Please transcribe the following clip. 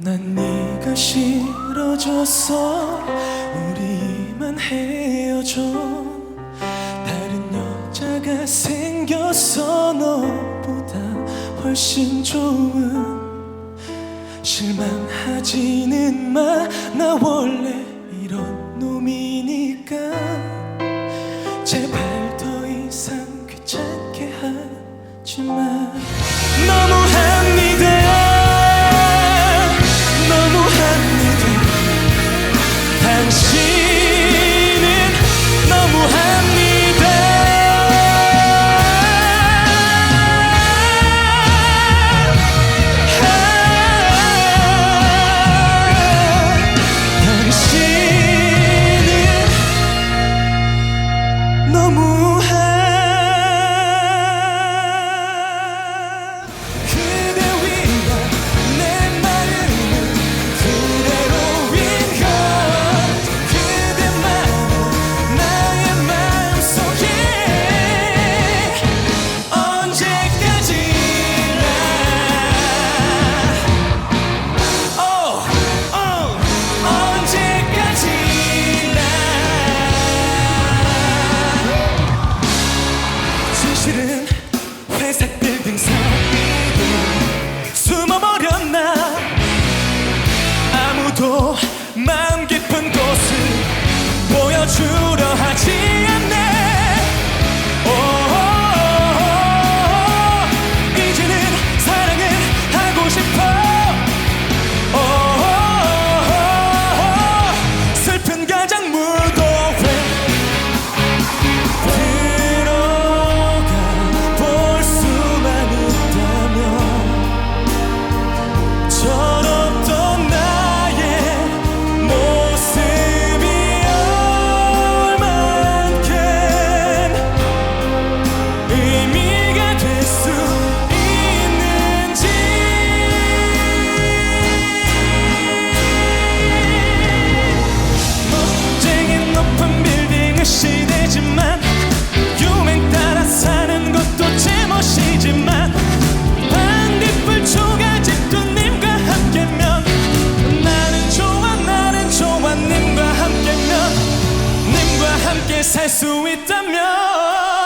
난 네가 싫어져서 우리만 헤어져. 다른 여자가 생겼어 너보다 훨씬 좋은 실망하지는 마 나 원래 이런 놈이니까. 제발 더 이상 귀찮게 하지 마. 빌딩 사이로 숨어버렸나? 아무도 말 살 수 있다면